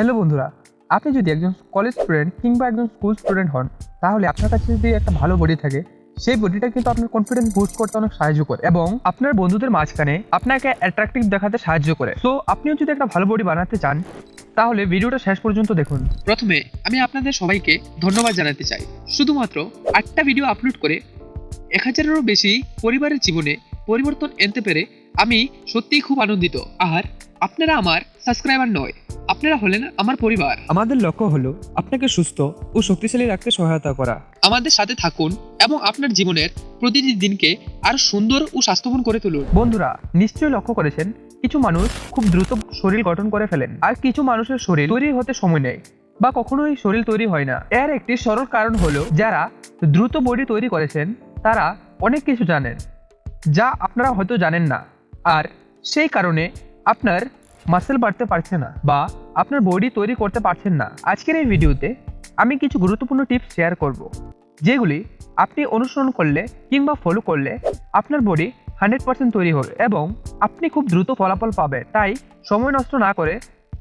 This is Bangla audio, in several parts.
হ্যালো বন্ধুরা, আপনি যদি একজন কলেজ স্টুডেন্ট কিংবা একজন স্কুল স্টুডেন্ট হন, তাহলে আপনার কাছে যদি একটা ভালো বডি থাকে, সেই বডিটা কিন্তু আপনার কনফিডেন্স বুস্ট করতে অনেক সাহায্য করে এবং আপনার বন্ধুদের মাঝখানে আপনাকে অ্যাট্রাকটিভ দেখাতে সাহায্য করে। তো আপনিও যদি একটা ভালো বডি বানাতে চান, তাহলে ভিডিওটা শেষ পর্যন্ত দেখুন। প্রথমে, আমি আপনাদের সবাইকে ধন্যবাদ জানাতে চাই। শুধুমাত্র আটটা ভিডিও আপলোড করে এক হাজারেরও বেশি পরিবারের জীবনে পরিবর্তন আনতে পেরে আমি সত্যিই খুব আনন্দিত। আর আপনারা আমার সাবস্ক্রাইবার নয়। আপনারা হলেন আমার পরিবার। আমাদের লক্ষ্য হলো আপনাকে সুস্থ ও শক্তিশালী রাখতে সহায়তা করা। আমাদের সাথে থাকুন এবং আপনার জীবনের প্রতিটি দিনকে আরও সুন্দর ও স্বাস্থ্যবান করে তুলুন। বন্ধুরা নিশ্চয়ই লক্ষ্য করেছেন কিছু মানুষ খুব দ্রুত শরীর গঠন করে ফেলেন আর কিছু মানুষের শরীর তৈরি হতে সময় নেয় বা কখনোই শরীর তৈরি হয় না। এর একটি সরল কারণ হলো যারা দ্রুত বডি তৈরি করেছেন তারা অনেক কিছু জানেন যা আপনারা হয়তো জানেন না। আর সেই কারণে আপনার মাসেল বাড়তে পারছে না বা আপনার বডি তৈরি করতে পারছেন না, আজকের এই ভিডিওতে আমি কিছু গুরুত্বপূর্ণ টিপস শেয়ার করব, যেগুলি আপনি অনুসরণ করলে কিংবা ফলো করলে আপনার বডি হান্ড্রেড পার্সেন্ট তৈরি হবে এবং আপনি খুব দ্রুত ফলাফল পাবেন। তাই সময় নষ্ট না করে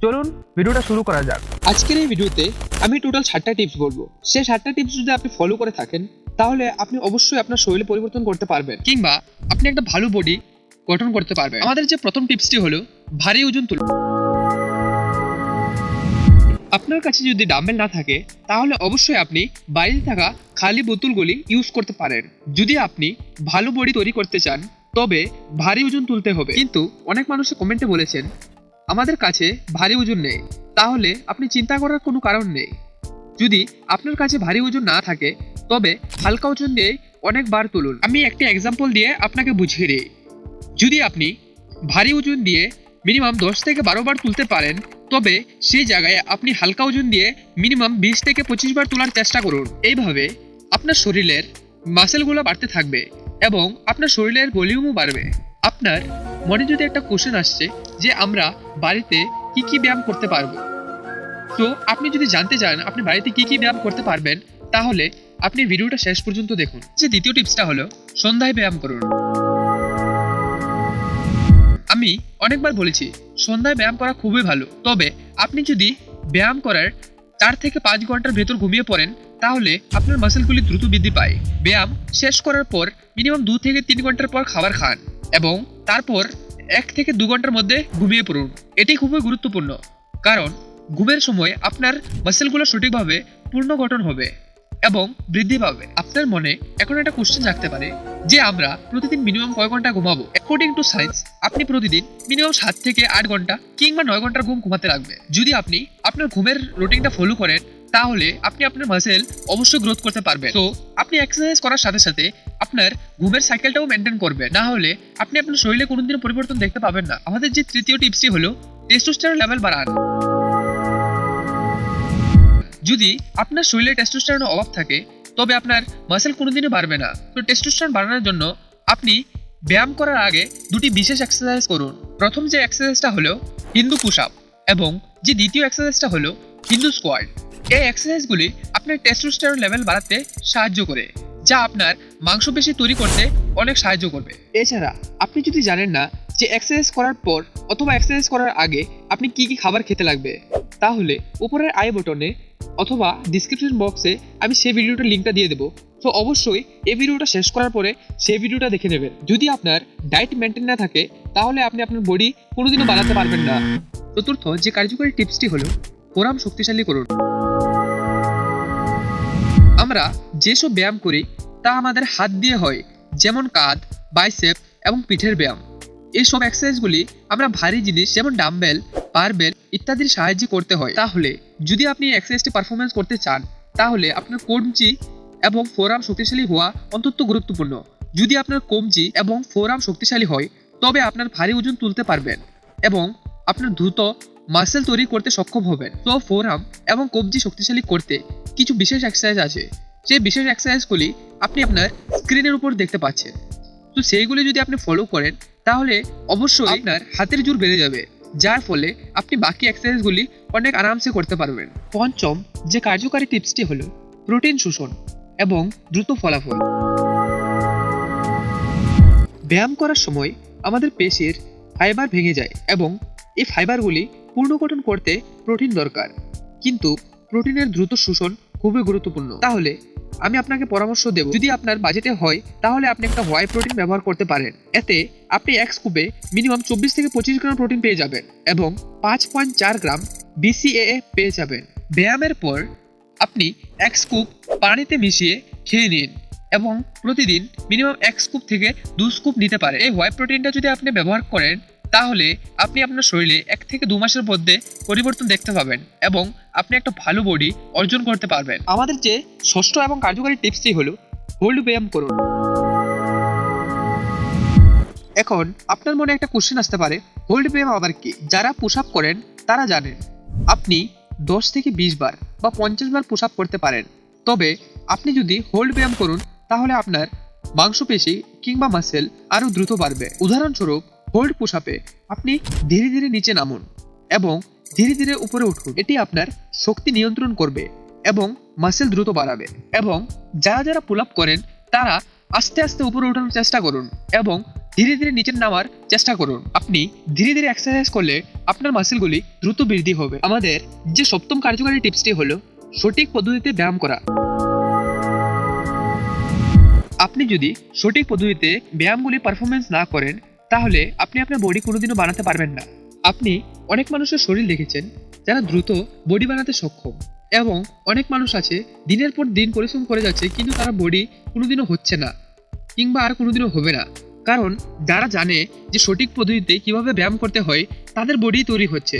চলুন ভিডিওটা শুরু করা যাক। আজকের এই ভিডিওতে আমি টোটাল সাতটা টিপস বলব। সেই সাতটা টিপস যদি আপনি ফলো করে থাকেন, তাহলে আপনি অবশ্যই আপনার শরীরে পরিবর্তন করতে পারবেন কিংবা আপনি একটা ভালো বডি গঠন করতে পারবে। আমাদের যে প্রথম টিপসটি হলো, ভারী ওজন তুলুন। আপনার কাছে যদি ডাম্বেল না থাকে, তাহলে অবশ্যই আপনি বাড়িতে থাকা খালি বোতলগুলি ইউজ করতে পারেন। যদি আপনি ভালো বডি তৈরি করতে চান, তবে ভারী ওজন তুলতে হবে। কিন্তু অনেক মানুষে কমেন্টে বলেছেন, আমাদের কাছে ভারী ওজন নেই। তাহলে আপনি চিন্তা করার কোনো কারণ নেই। যদি আপনার কাছে ভারী ওজন না থাকে, তবে হালকা ওজন দিয়ে অনেকবার তুলুন। আমি একটি এক্সাম্পল দিয়ে আপনাকে বুঝিয়ে দিই। যদি আপনি ভারী ওজন দিয়ে মিনিমাম দশ থেকে বারো বার তুলতে পারেন, তবে সেই জায়গায় আপনি হালকা ওজন দিয়ে মিনিমাম বিশ থেকে পঁচিশ বার তোলার চেষ্টা করুন। এইভাবে আপনার শরীরের মাসেলগুলো বাড়তে থাকবে এবং আপনার শরীরের ভলিউমও বাড়বে। আপনার মনে যদি একটা কোশ্চেন আসছে যে আমরা বাড়িতে কি কি ব্যায়াম করতে পারব? তো আপনি যদি জানতে চান আপনি বাড়িতে কি কি ব্যায়াম করতে পারবেন, তাহলে আপনি ভিডিওটা শেষ পর্যন্ত দেখুন। যে দ্বিতীয় টিপসটা হলো সন্ধ্যায় ব্যায়াম করুন। আমি অনেকবার বলেছি, সন্ধ্যায় ব্যায়াম করা খুবই ভালো। তবে আপনি যদি ব্যায়াম করার চার থেকে পাঁচ ঘণ্টার ভেতর ঘুমিয়ে পড়েন, তাহলে আপনার মাসেলগুলি দ্রুত বৃদ্ধি পায়। ব্যায়াম শেষ করার পর মিনিমাম দু থেকে তিন ঘণ্টার পর খাবার খান এবং তারপর এক থেকে দু ঘণ্টার মধ্যে ঘুমিয়ে পড়ুন। এটি খুবই গুরুত্বপূর্ণ, কারণ ঘুমের সময় আপনার মাসেলগুলো সঠিকভাবে পূর্ণ গঠন হবে। এবং বৃদ্ধি পাবে। আপনার মনে এখন একটা কোশ্চেন রাখতে পারে, যে আমরা প্রতিদিন মিনিমাম কয় ঘণ্টা ঘুমাবো? অ্যাকর্ডিং টু সায়েন্স আপনি প্রতিদিন মিনিমাম সাত থেকে আট ঘণ্টা কিংবা নয় ঘণ্টার ঘুম ঘুমাতে লাগবে যদি আপনি আপনার ঘুমের রুটিনটা ফলো করেন, তাহলে আপনি আপনার মাসেল অবশ্যই গ্রোথ করতে পারবেন। তো আপনি এক্সারসাইজ করার সাথে সাথে আপনার ঘুমের সাইকেলটাও মেনটেন করবে না হলে আপনি আপনার শরীরে কোনোদিনও পরিবর্তন দেখতে পাবেন না। আমাদের যে তৃতীয় টিপসটি হলো টেস্টোস্টেরন লেভেল বাড়ান। যদি আপনার শরীরে টেস্টোস্টেরনের অভাব থাকে, তবে আপনার মাসেল কোনোদিনও বাড়বে না। তো টেস্টোস্টেরন বাড়ানোর জন্য আপনি ব্যায়াম করার আগে দুটি বিশেষ এক্সারসাইজ করুন। প্রথম যে এক্সারসাইজটা হলো হিন্দু পুশ আপ এবং যে দ্বিতীয় এক্সারসাইজটা হলো হিন্দু স্কোয়াড এই এক্সারসাইজগুলি আপনার টেস্টোস্টেরন লেভেল বাড়াতে সাহায্য করে, যা আপনার মাংসপেশি তৈরি করতে অনেক সাহায্য করবে। এছাড়া আপনি যদি জানেন না যে এক্সারসাইজ করার পর অথবা এক্সারসাইজ করার আগে আপনি কি কি খাবার খেতে লাগবে, তাহলে উপরের আই বটনে অথবা ডিসক্রিপশন বক্সে আমি সেই ভিডিওটার লিঙ্কটা দিয়ে দেবো। তো অবশ্যই এই ভিডিওটা শেষ করার পরে সেই ভিডিওটা দেখে নেবেন। যদি আপনার ডায়েট মেনটেন না থাকে, তাহলে আপনি আপনার বডি কোনোদিনও বানাতে পারবেন না। চতুর্থ যে কার্যকরী টিপসটি হলো ফোরাম শক্তিশালী করুন। আমরা যেসব ব্যায়াম করি, তা আমাদের হাত দিয়ে হয়, যেমন কাঁধ বাইসেপ এবং পিঠের ব্যায়াম। এইসব এক্সারসাইজগুলি আমরা ভারী জিনিস যেমন ডাম্বেল বারবেল ইত্যাদির সাহায্যে করতে হয়। তাহলে যদি আপনি এই এক্সারসাইজটি পারফরমেন্স করতে চান, তাহলে আপনার কমচি এবং ফোরাম শক্তিশালী হওয়া অন্তত গুরুত্বপূর্ণ। যদি আপনার কমচি এবং ফোরাম শক্তিশালী হয়, তবে আপনার ভারী ওজন তুলতে পারবেন এবং আপনার দ্রুত মাসেল তৈরি করতে সক্ষম হবেন। তো ফোরাম এবং কবজি শক্তিশালী করতে কিছু বিশেষ এক্সারসাইজ আছে। সেই বিশেষ এক্সারসাইজগুলি আপনি আপনার স্ক্রিনের উপর দেখতে পাচ্ছেন। তো সেইগুলি যদি আপনি ফলো করেন তাহলে অবশ্যই আপনার হাতের জোর বেড়ে যাবে, যার ফলে আপনি বাকি এক্সারসাইজগুলি অনেক আরামসে করতে পারবেন। পঞ্চম, যে কার্যকারী টিপসটি হলো প্রোটিন শোষণ এবং দ্রুত ফলাফল। ব্যায়াম করার সময় আমাদের পেশির ফাইবার ভেঙে যায় এবং এই ফাইবারগুলি পুনর্গঠন করতে প্রোটিন দরকার। কিন্তু প্রোটিনের দ্রুত শোষণ খুবই গুরুত্বপূর্ণ। তাহলে আমি আপনাকে পরামর্শ দেব, যদি আপনার বাজেটে হয়, তাহলে আপনি একটা হোয়াই প্রোটিন ব্যবহার করতে পারেন। এতে আপনি এক স্কুপে মিনিমাম চব্বিশ থেকে পঁচিশ গ্রাম প্রোটিন পেয়ে যাবেন এবং পাঁচ পয়েন্ট চার গ্রাম বিসিএ পেয়ে যাবেন। ব্যায়ামের পর আপনি এক স্কুপ পানিতে মিশিয়ে খেয়ে নিন এবং প্রতিদিন মিনিমাম এক স্কুপ থেকে দু স্কুপ নিতে পারে এই হোয়াইট প্রোটিনটা যদি আপনি ব্যবহার করেন তাহলে আপনি আপনার শরীরে এক থেকে দু মাসের মধ্যে পরিবর্তন দেখতে পাবেন এবং আপনি একটা ভালো বডি অর্জন করতে পারবেন। আমাদের যে ষষ্ঠ এবং কার্যকারী টিপসটি হলো হোল্ড ব্যায়াম করুন। এখন আপনার মনে একটা কোশ্চেন আসতে পারে হোল্ড ব্যায়াম আবার কি? যারা পুশ আপ করেন, তারা জানেন, আপনি দশ থেকে বিশ বার বা পঞ্চাশ বার পুশ আপ করতে পারেন। তবে আপনি যদি হোল্ড ব্যায়াম করুন, তাহলে আপনার মাংসপেশি কিংবা মাসেল আরও দ্রুত বাড়বে। উদাহরণস্বরূপ হোল্ড পুশ আপে আপনি ধীরে ধীরে নিচে নামুন এবং ধীরে ধীরে উপরে উঠুন। এটি আপনার শক্তি নিয়ন্ত্রণ করবে এবং মাসেল দ্রুত বাড়াবে এবং যারা যারা পুল আপ করেন, তারা আস্তে আস্তে উপরে ওঠানোর চেষ্টা করুন এবং ধীরে ধীরে নিচে নামার চেষ্টা করুন। আপনি ধীরে ধীরে এক্সারসাইজ করলে আপনার মাসেলগুলি দ্রুত বৃদ্ধি হবে। আমাদের যে সপ্তম কার্যকারী টিপসটি হলো সঠিক পদ্ধতিতে ব্যায়াম করা। আপনি যদি সঠিক পদ্ধতিতে ব্যায়ামগুলি পারফরমেন্স না করেন তাহলে আপনি আপনার বডি কোনোদিনও বানাতে পারবেন না। আপনি অনেক মানুষের শরীর দেখেছেন, যারা দ্রুত বডি বানাতে সক্ষম এবং অনেক মানুষ আছে, দিনের পর দিন পরিশ্রম করে যাচ্ছে, কিন্তু তারা বডি কোনোদিনও হচ্ছে না কিংবা আর কোনোদিনও হবে না। কারণ যারা জানে যে সঠিক পদ্ধতিতে কীভাবে ব্যায়াম করতে হয়, তাদের বডি তৈরি হচ্ছে।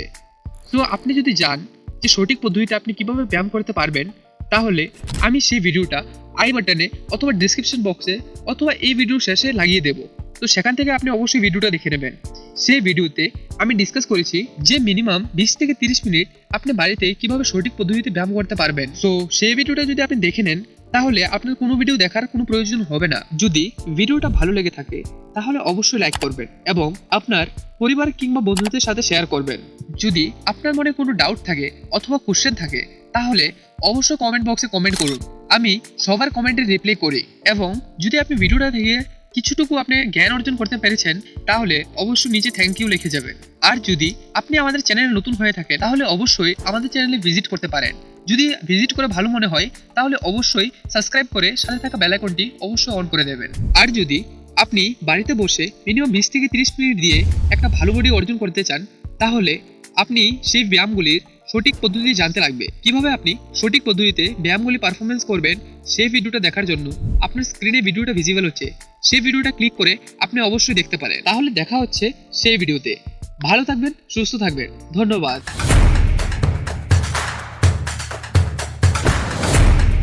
তো আপনি যদি যান যে সঠিক পদ্ধতিতে আপনি কীভাবে ব্যায়াম করতে পারবেন, তাহলে আমি সেই ভিডিওটা আই বাটনে অথবা ডিসক্রিপশন বক্সে অথবা এই ভিডিও শেষে লাগিয়ে দেব। তো সেখান থেকে আপনি অবশ্যই ভিডিওটা দেখে নেবেন। সেই ভিডিওতে আমি ডিসকাস করেছি যে মিনিমাম বিশ থেকে তিরিশ মিনিট আপনি বাড়িতে কীভাবে সঠিক পদ্ধতিতে ব্যায়াম করতে পারবেন। সো সেই ভিডিওটা যদি আপনি দেখে নেন, তাহলে আপনার কোনো ভিডিও দেখার কোনো প্রয়োজন হবে না। যদি ভিডিওটা ভালো লেগে থাকে, তাহলে অবশ্যই লাইক করবেন এবং আপনার পরিবার কিংবা বন্ধুদের সাথে শেয়ার করবেন। যদি আপনার মনে কোনো ডাউট থাকে অথবা কোশ্চেন থাকে, তাহলে অবশ্যই কমেন্ট বক্সে কমেন্ট করুন। আমি সবার কমেন্টে রিপ্লাই করি এবং যদি আপনি ভিডিওটা থেকে কিছুটুকু আপনি জ্ঞান অর্জন করতে পেরেছেন, তাহলে অবশ্যই নিচে থ্যাংক ইউ লিখে যাবেন আর যদি আপনি আমাদের চ্যানেলে নতুন হয়ে থাকেন, তাহলে অবশ্যই আমাদের চ্যানেলে ভিজিট করতে পারেন। যদি ভিজিট করে ভালো মনে হয়, তাহলে অবশ্যই সাবস্ক্রাইব করে সাথে থাকা বেল আইকনটি অবশ্যই অন করে দেবেন। আর যদি আপনি বাড়িতে বসে মিনিমাম বিশ থেকে তিরিশ মিনিট দিয়ে একটা ভালো বডি অর্জন করতে চান, তাহলে আপনি সেই ব্যায়ামগুলির সঠিক পদ্ধতি জানতে লাগবে। কীভাবে আপনি সঠিক পদ্ধতিতে ব্যায়ামগুলি পারফরমেন্স করবেন, সেই ভিডিওটা দেখার জন্য আপনার স্ক্রিনে ভিডিওটা ভিজিবল হচ্ছে। সেই ভিডিওটা ক্লিক করে আপনি অবশ্যই দেখতে পারেন। তাহলে দেখা হচ্ছে সেই ভিডিওতে। ভালো থাকবেন, সুস্থ থাকবেন। ধন্যবাদ।